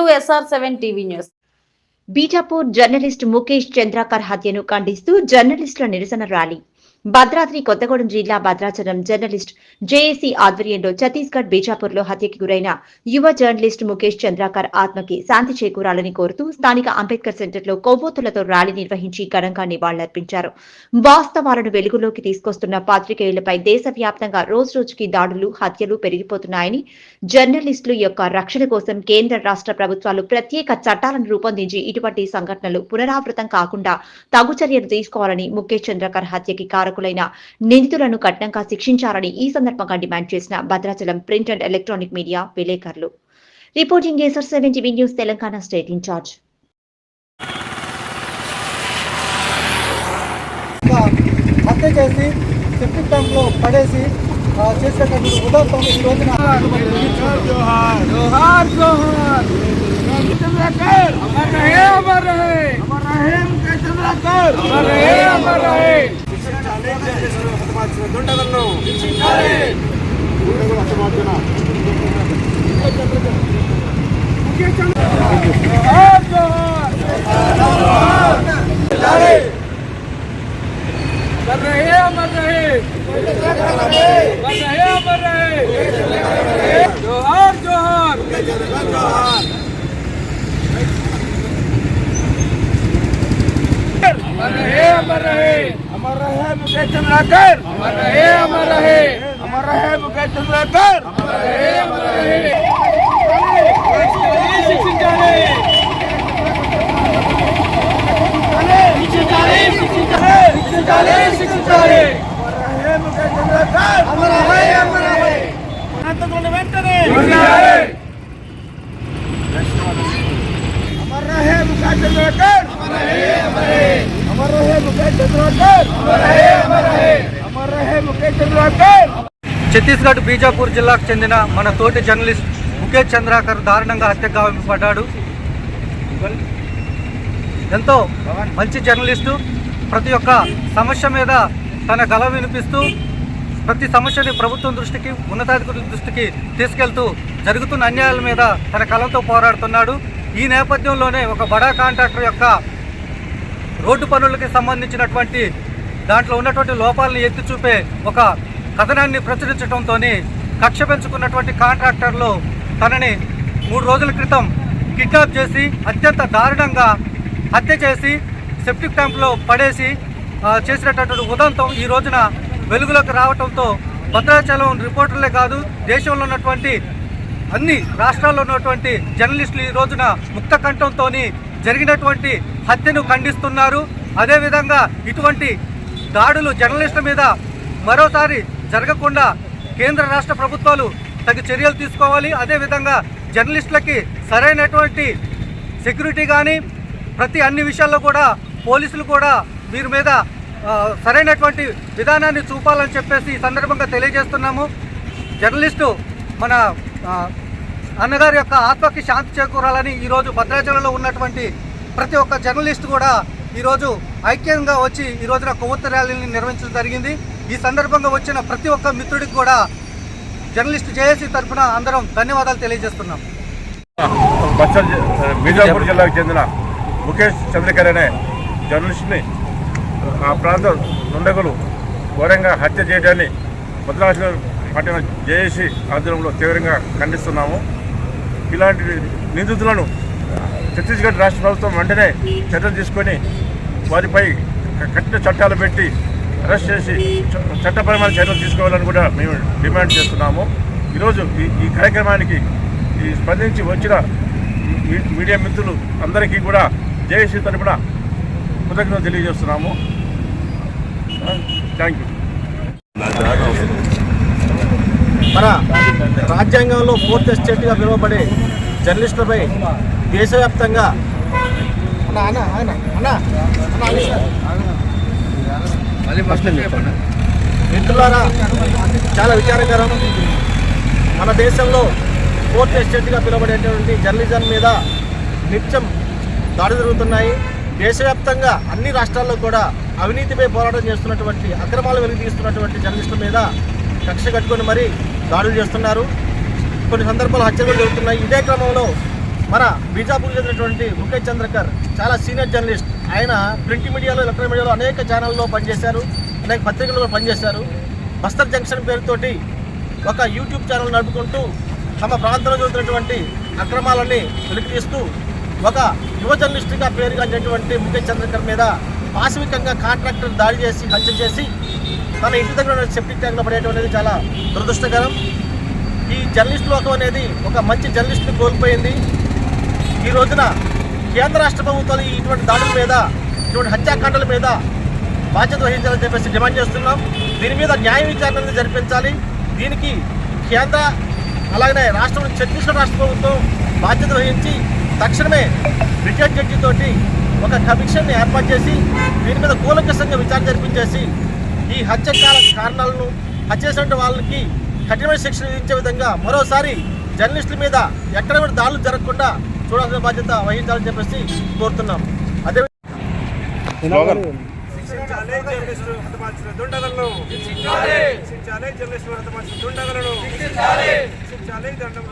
To SR seven TV news Bijapur journalist Mukesh Chandrakar హత్యను ఖండిస్తూ జర్నలిస్టుల నిరసన ర్యాలీ. భద్రాద్రి కొత్తగూడెం జిల్లా భద్రాచలం జర్నలిస్ట్ జేఏసీ ఆధ్వర్యంలో ఛత్తీస్గఢ్ బీజాపూర్లో హత్యకి గురైన యువ జర్నలిస్ట్ ముఖేష్ చంద్రాకర్ ఆత్మకి శాంతి చేకూరాలని కోరుతూ స్థానిక అంబేద్కర్ సెంటర్లో కొవ్వొత్తులతో ర్యాలీ నిర్వహించి ఘనంగా నివాళులర్పించారు. వాస్తవాలను వెలుగులోకి తీసుకొస్తున్న పాత్రికేయులపై దేశవ్యాప్తంగా రోజు రోజుకి దాడులు హత్యలు పెరిగిపోతున్నాయని జర్నలిస్టుల యొక్క రక్షణ కోసం కేంద్ర రాష్ట్ర ప్రభుత్వాలు ప్రత్యేక చట్టాలను రూపొందించి ఇటువంటి సంఘటనలు పునరావృతం కాకుండా తగు చర్యలు తీసుకోవాలని ముఖేష్ చంద్రకర్ హత్యకి కారకులైన నిందితులను కఠినంగా శిక్షించాలని ఈ సందర్భంగా డిమాండ్ చేసిన Bhadrachalam print and electronic media విలేకరులు. Reporting news Telangana state incharge. హత్య చేసి సెప్టిక్ పడేసి చేసేటటువంటి ఉదాహరణ ఈ రోజున ದುಂಡವನ್ನು ಗುಂಡಗಳು रहे हैं रहे मर रहे मर रहे अमर रहे मुकेश चंद्राकर अमर रहे अमर रहे अमर रहे मुकेश चंद्राकर अमर रहे अमर रहे शिक्षण चाले शिक्षण चाले शिक्षण चाले शिक्षण चाले ఛత్తీస్గఢ్ బీజాపూర్ జిల్లాకు చెందిన మన తోటి జర్నలిస్ట్ ముఖేష్ చంద్రాకర్ దారుణంగా హత్య గావింపబడ్డాడు. ఎంతో మంచి జర్నలిస్టు ప్రతి ఒక్క సమస్య మీద తన గల వినిపిస్తూ ప్రతి సమస్యని ప్రభుత్వం దృష్టికి ఉన్నతాధికారుల దృష్టికి తీసుకెళ్తూ జరుగుతున్న అన్యాయాల మీద తన కళంతో పోరాడుతున్నాడు. ఈ నేపథ్యంలోనే ఒక బడా కాంట్రాక్టర్ యొక్క రోడ్డు పనులకి సంబంధించినటువంటి దాంట్లో ఉన్నటువంటి లోపాలను ఎత్తి చూపే ఒక కథనాన్ని ప్రచురించడంతో కక్ష పెంచుకున్నటువంటి కాంట్రాక్టర్లు తనని మూడు రోజుల క్రితం కిడ్నాప్ చేసి అత్యంత దారుణంగా హత్య చేసి సెప్టిక్ ట్యాంక్లో పడేసి చేసినటువంటి ఉదంతం ఈ రోజున వెలుగులోకి రావడంతో భద్రాచలం రిపోర్టర్లే కాదు దేశంలో ఉన్నటువంటి అన్ని రాష్ట్రాల్లో ఉన్నటువంటి జర్నలిస్టులు ఈ రోజున ముక్త కంఠంతో జరిగినటువంటి హత్యను ఖండిస్తున్నారు. అదేవిధంగా ఇటువంటి దాడులు జర్నలిస్టుల మీద మరోసారి జరగకుండా కేంద్ర రాష్ట్ర ప్రభుత్వాలు తగు చర్యలు తీసుకోవాలి. అదేవిధంగా జర్నలిస్టులకి సరైనటువంటి సెక్యూరిటీ కానీ ప్రతి అన్ని విషయాల్లో కూడా పోలీసులు కూడా వీరి మీద సరైనటువంటి విధానాన్ని చూపాలని చెప్పేసి ఈ సందర్భంగా తెలియజేస్తున్నాము. జర్నలిస్టు మన అన్నగారి యొక్క ఆత్మకి శాంతి చేకూరాలని ఈరోజు భద్రాచలంలో ఉన్నటువంటి ప్రతి ఒక్క జర్నలిస్ట్ కూడా ఈరోజు ఐక్యంగా వచ్చి ఈ రోజున కొవ్వొత్తి ర్యాలీని నిర్వహించడం జరిగింది. ఈ సందర్భంగా వచ్చిన ప్రతి ఒక్క మిత్రుడికి కూడా జర్నలిస్ట్ జేఏసీ తరఫున అందరం ధన్యవాదాలు తెలియజేస్తున్నాం. బచ్చల్ జిల్లాకు చెందిన ముఖేష్ చంద్రకర్ అనే జర్నలిస్ట్ని ఆ ప్రాంత దుండగులు ఘోరంగా హత్య చేయడాన్ని భద్రాచలం పట్టిన జేఏసీ ఆధ్వర్యంలో తీవ్రంగా ఖండిస్తున్నాము. ఇలాంటి నిందితులను ఛత్తీస్గఢ్ రాష్ట్ర ప్రభుత్వం వెంటనే చర్యలు తీసుకొని వారిపై కఠిన చట్టాలు పెట్టి అరెస్ట్ చేసి చట్టపరమైన చర్యలు తీసుకోవాలని కూడా మేము డిమాండ్ చేస్తున్నాము. ఈరోజు ఈ ఈ కార్యక్రమానికి ఈ స్పందించి వచ్చిన మీడియా మిత్రులు అందరికీ కూడా జేఏసీ తరపున కృతజ్ఞతలు తెలియజేస్తున్నాము. Thank you. మన రాజ్యాంగంలో ఫోర్త్ ఎస్టేట్గా పిలువబడే జర్నలిస్టులపై దేశవ్యాప్తంగా. మిత్రులారా చాలా విచారకరం. మన దేశంలో ఫోర్త్ ఎస్టేట్గా పిలువబడేటువంటి జర్నలిజం మీద నిత్యం దాడి జరుగుతున్నాయి. దేశవ్యాప్తంగా అన్ని రాష్ట్రాల్లో కూడా అవినీతిపై పోరాటం చేస్తున్నటువంటి అక్రమాలు వెలికి తీస్తున్నటువంటి జర్నలిస్టుల మీద కక్ష కట్టుకొని మరీ దాడులు చేస్తున్నారు. కొన్ని సందర్భాలు హత్యలు కూడా జరుగుతున్నాయి. ఇదే క్రమంలో మన బీజాపూర్ చెందినటువంటి ముఖేష్ చంద్రకర్ చాలా సీనియర్ జర్నలిస్ట్. ఆయన ప్రింట్ మీడియాలో ఎలక్ట్రానిక్ మీడియాలో అనేక ఛానల్లో పనిచేశారు. అనేక పత్రికల్లో పనిచేశారు. బస్తర్ జంక్షన్ పేరుతోటి ఒక యూట్యూబ్ ఛానల్ నడుపుకుంటూ తమ ప్రాంతంలో జరుగుతున్నటువంటి అక్రమాలని వెలికితీస్తూ ఒక యువ జర్నలిస్ట్గా పేరుగాంచినటువంటి ముఖేష్ చంద్రకర్ మీద పాశవికంగా కాంట్రాక్టర్ దాడి చేసి హత్య చేసి తన ఇంటి దగ్గర ఉన్న సెప్టిక్ ట్యాంక్లో పడేయడం అనేది చాలా దురదృష్టకరం. ఈ జర్నలిస్ట్ లోకం అనేది ఒక మంచి జర్నలిస్ట్ని కోల్పోయింది. ఈ రోజున కేంద్ర రాష్ట్ర ప్రభుత్వాలు ఇటువంటి దాడుల మీద ఇటువంటి హత్యాకాండల మీద బాధ్యత వహించాలని చెప్పేసి డిమాండ్ చేస్తున్నాం. దీని మీద న్యాయ విచారణ అనేది జరిపించాలి. దీనికి కేంద్ర అలాగనే రాష్ట్రం ఛత్తీస్గఢ్ రాష్ట్ర ప్రభుత్వం బాధ్యత వహించి తక్షణమే రిటైర్డ్ జడ్జితోటి ఒక కమిషన్ని ఏర్పాటు చేసి దీని మీద కూలంకషంగా విచారణ జరిపించేసి ఈ హత్యకాల కారణాలను హత్య చేసిన వాళ్ళకి కఠినమైన శిక్షణ విధించే విధంగా మరోసారి జర్నలిస్టుల మీద ఎక్కడ కూడా దాడులు జరగకుండా చూడాల్సిన బాధ్యత వహించాలని చెప్పేసి కోరుతున్నాం. అదే స్లోగన్. శిక్షించాలి జర్నలిస్టులు హతమార్చిన దుండగలను శిక్షించాలి. శిక్షించాలి జర్నలిస్టులు హతమార్చిన దుండగలను. శిక్షించాలి. శిక్షించాలి దండం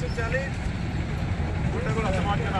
శిక్షించాలి దుండగులు హతమార్చిన